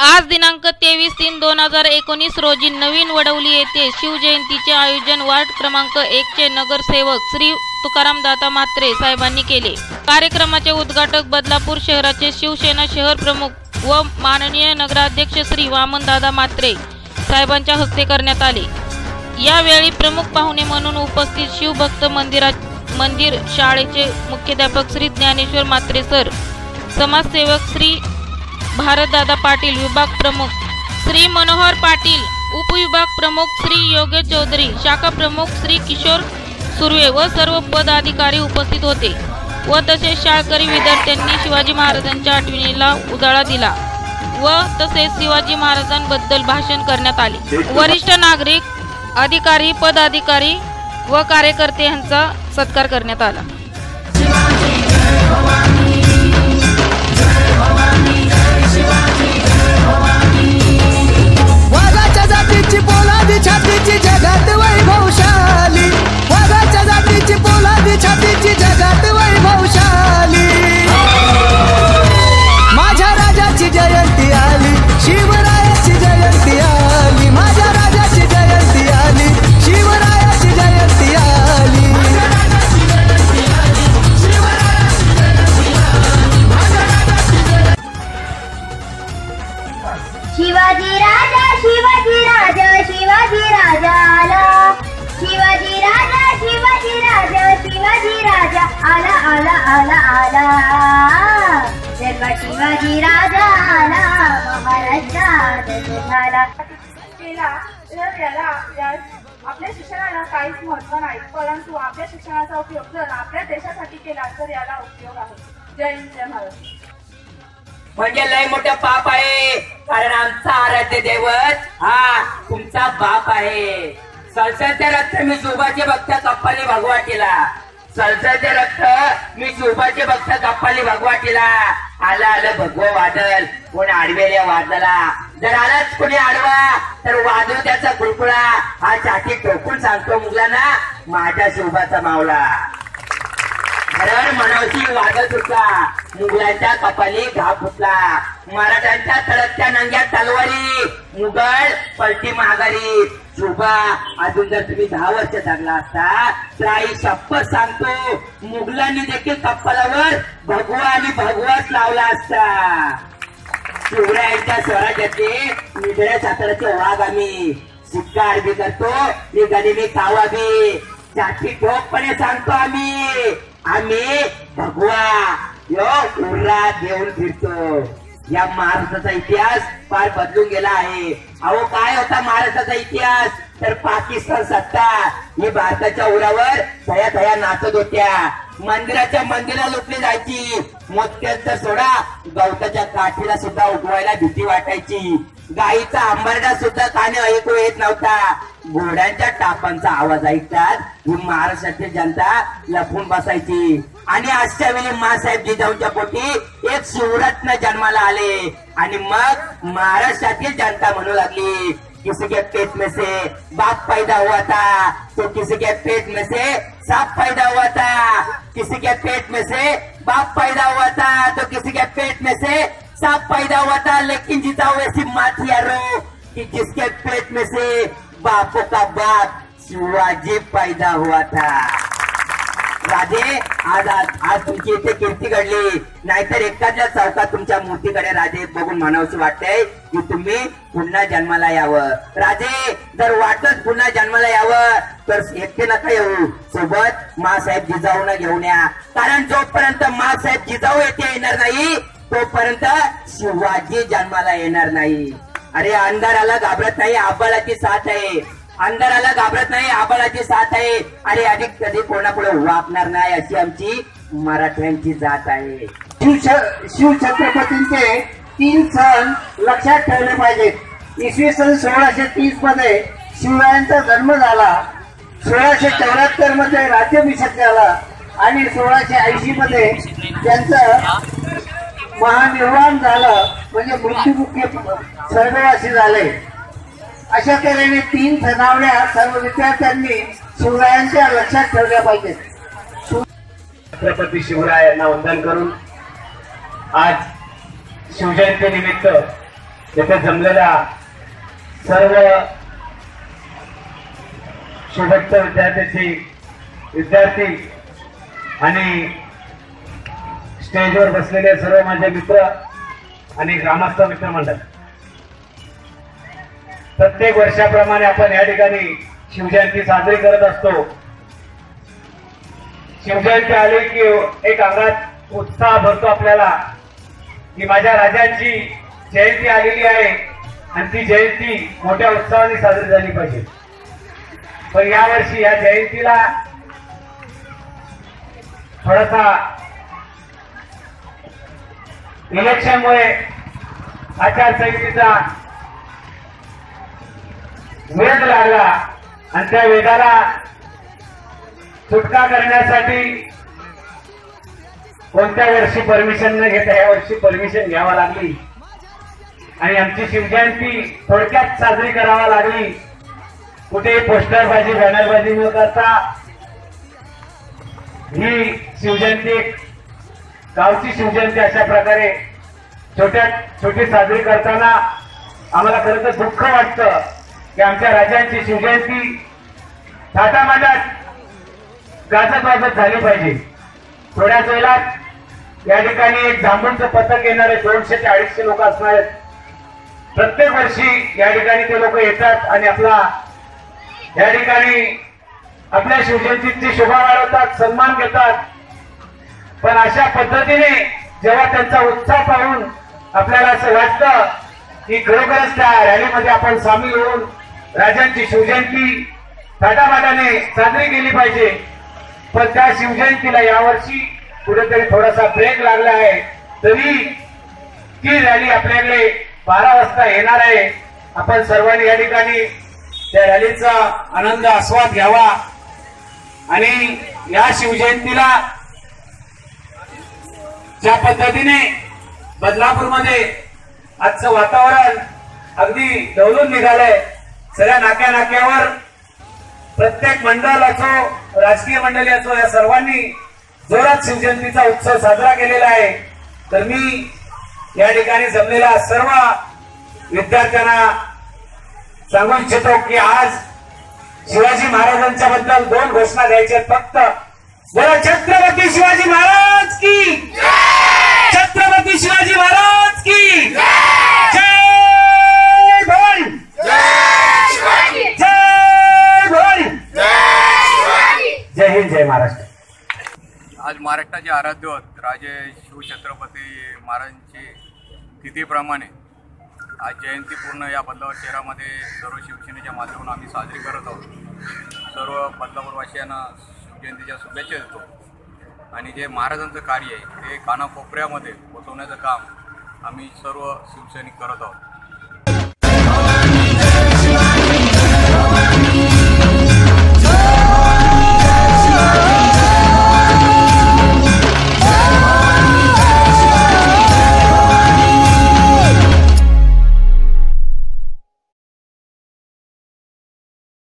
आज दिनांक तेवीस तीन दोन हजार एकोणीस रोजी नवीन वडवली येथे शिवजयंतीचे आयोजन वार्ड क्रमांक एकचे नगरसेवक श्री तुकाराम दाता म्हात्रे साहेबांनी केले. कार्यक्रमाचे उद्घाटक बदलापूर शहराचे शिवसेना शहर प्रमुख व माननीय नगराध्यक्ष श्री वामनदादा म्हात्रे साहेबांच्या हस्ते करण्यात आले. यावेळी प्रमुख पाहुणे म्हणून उपस्थित शिवभक्त मंदिरा मंदिर शाळेचे मुख्याध्यापक श्री ज्ञानेश्वर म्हात्रे सर समाजसेवक श्री भारतदादा पाटील विभाग प्रमुख. श्री मनोहर पाटील उपविभाग प्रमुख श्री योगेश चौधरी शाखा प्रमुख श्री किशोर सुर्वे व सर्व पदाधिकारी उपस्थित होते व तसेच शाळकरी विद्यार्थ्यांनी शिवाजी महाराजांच्या आठवणीला उजाळा दिला व तसेच शिवाजी महाराजांबद्दल भाषण करण्यात आले. वरिष्ठ नागरिक अधिकारी पदाधिकारी व कार्यकर्ते यांचा सत्कार करण्यात आला. शिक्षणाला महत्त्व नाही परंतु आपल्या शिक्षणाचा उपयोग जर आपल्या देशासाठी केला तर याला उपयोग आहे. जय हिंद जय महाराष्ट्र म्हणजे लय मोठं पाप आहे कारण आमचा आराध्य दैवत हा तुमचा बाप आहे. सलसलचे रक्त मी शुभाचे भक्त कप्पाली भगवाटीला सलसलचे रक्त मी शुभाचे भक्त कप्पाली भगवाटीला आलं आलं भगव वादल. कोण आडवेल्या वादला? जर आलाच कुणी आडवा तर वाजव त्याचा कुळकुळा हा छाती टोकून सांगतो मुलांना माझ्या शोभाचा मावला. हरहर मनवशी वाजत होता. मुघलांच्या कपाली घा फुटला मराठ्यांच्या तळकत्या नंग्या तलवारी. मुघल पलटी माघारी. शोभा अजून जर तुम्ही दहा वर्ष जगला असता तर आई शपथ सांगतो मुघलांनी देखील कपालावर भगवा आणि भगवाच लावला असता. शिवरायांच्या स्वराज्याचे निधड्या साताराचे वाघ आम्ही सिक्का बी करतो. मी मी कावा बी. जाती ठोकपणे सांगतो आम्ही. आम्ही भगवा. यो उर्रा देऊन फिरतो. या महाराष्ट्राचा इतिहास फार बदलून गेला आहे. अहो काय होता महाराष्ट्राचा इतिहास? तर पाकिस्तान सत्ता. ही भारताच्या उरावर थया थया नाचत होत्या. मंदिराच्या मंदिरा लुटली जायची. मोत्यांचा सोडा. गवताच्या काठीला सुद्धा उगवायला भीती वाटायची. गाईचा आंबरडा सुद्धा काने ऐकू येत नव्हता. घोड्यांच्या टापांचा आवाज ऐकतात. ही महाराष्ट्रातील जनता लपून बसायची. आणि आजच्या वेळी मासाहेब जिजाऊच्या पोटी एक शिवरत्न जन्माला आले. आणि मग महाराष्ट्रातील जनता म्हणू लागली किसी के पेट में से बाप पैदा हुआ था? तो किसी के पेट में से सांप पैदा हुआ था? किसी के पेट में से बाप पैदा हुआ था तो किसी के पेट में से सांप पैदा हुआ था लेकिन जिताओ ऐसी माथिया रो कि जिसके पेट में से बापों का बाप शिवाजी पैदा हुआ था। राजे आज आज आज तुमची इथे कीर्ती घडली. नाहीतर एखाद्या चौकात तुमच्या मूर्तीकडे राजे बघून म्हणावशी वाटतंय की तुम्ही पुन्हा जन्माला यावं. राजे जर वाटत पुन्हा जन्माला यावं तर एकटे नका येऊ हो? सोबत मासाहेब जिजाऊना घेऊन या. कारण जोपर्यंत मासाहेब जिजाऊ येथे येणार नाही तोपर्यंत शिवाजी जन्माला येणार नाही. अरे अंधाराला घाबरत नाही आबाळाची साथ आहे. अंधाराला घाबरत नाही आबाळाची साथ आहे. अरे अधिक कधी कोणापुढे वापणार नाही अशी आमची मराठ्यांची जात आहे. शिव शिवछत्रपतींचे तीन सण लक्षात ठेवले पाहिजेत. इसवी सन सोळाशे तीसमध्ये शिवरायांचा जन्म झाला. सोळाशे चौऱ्याहत्तरमध्ये राज्याभिषेक झाला आणि सोळाशे ऐंशी मध्ये त्यांचं महानिर्वाण झालं म्हणजे मृत्युमुखी स्वर्गवासी झाले. अशा तऱ्हेने तीन सणावल्या सर्व विद्यार्थ्यांनी शिवरायांच्या लक्षात ठेवल्या पाहिजेत. छत्रपती शिवराय यांना वंदन करून आज शिवजयंती निमित्त येथे जमलेल्या सर्व शुभक्त विद्यार्थ्याची विद्यार्थी आणि स्टेजवर बसलेले सर्व माझे मित्र आणि ग्रामस्थ मित्रमंडळ. प्रत्येक वर्षाप्रमाणे आपण या ठिकाणी शिवजयंती साजरी करत असतो. शिवजयंती आली की एक अंगात उत्साह भरतो आपल्याला की माझ्या राजांची जयंती आलेली आहे आणि ती जयंती मोठ्या उत्साहाने साजरी झाली पाहिजे. पण यावर्षी या जयंतीला थोडासा इलेक्शनमुळे आचारसंहितेचा वेध लागला आणि त्या वेगाला सुटका करण्यासाठी कोणत्या वर्षी परमिशन न घेता या वर्षी परमिशन घ्यावा लागली? आणि आमची शिवजयंती थोडक्यात साजरी करावा लागली. कुठे पोस्टरबाजी बॅनरबाजी न करता ही शिवजयंती गावची शिवजयंती अशा प्रकारे छोट्या छोटी साजरी करताना आम्हाला खरं तर दुःख वाटतं की आमच्या राजांची शिवजयंती थाटामाटात गाजत वाजत झाली पाहिजे. थोड्याच वेळात या ठिकाणी एक जांभूळचं पथक येणारे दोनशे ते अडीचशे लोक असणार आहेत. प्रत्येक वर्षी या ठिकाणी ते लोक येतात आणि आपला या ठिकाणी आपल्या शिवजयंतीची शोभा वाढवतात सन्मान घेतात. पण अशा पद्धतीने जेव्हा त्यांचा उत्साह पाहून आपल्याला असं वाटतं की खरोखरच त्या रॅलीमध्ये आपण सामील होऊन राजांची शिवजयंती थाटामाटाने साजरी केली पाहिजे. पण त्या शिवजयंतीला यावर्षी कुठेतरी थोडासा ब्रेक लागला आहे. तरी ती रॅली आपल्याकडे बारा वाजता येणार आहे. आपण सर्वांनी या ठिकाणी त्या रॅलीचा आनंद आस्वाद घ्यावा. आणि या शिवजयंतीला ज्या पद्धतीने बदलापूरमध्ये आजचं वातावरण अगदी डवलून निघालंय सगळ्या नाक्या नाक्यावर प्रत्येक मंडळ असो राजकीय मंडळी असो या सर्वांनी जोरात शिवजयंतीचा उत्सव साजरा केलेला आहे. तर मी या ठिकाणी जमलेल्या सर्व विद्यार्थ्यांना सांगू इच्छितो की आज शिवाजी महाराजांच्या बद्दल दोन घोषणा द्यायच्या फक्त बोला छत्रपती शिवाजी महाराज की छत्रपती शिवाजी महाराज की जय! भवानी जय जय हिंद जय महाराष्ट्र. आज महाराष्ट्राचे आराध्यवत राजे शिवछत्रपती महाराजांची तिथीप्रमाणे आज जयंती पूर्ण या बदलावर शहरामध्ये सर्व शिवसेनेच्या माध्यमातून आम्ही साजरी करत आहोत. सर्व बदलापूरवासियांना शिवजयंतीच्या शुभेच्छा देतो. आणि जे महाराजांचं कार्य आहे ते कानाकोपऱ्यामध्ये पोचवण्याचं काम आम्ही सर्व शिवसैनिक करत आहोत.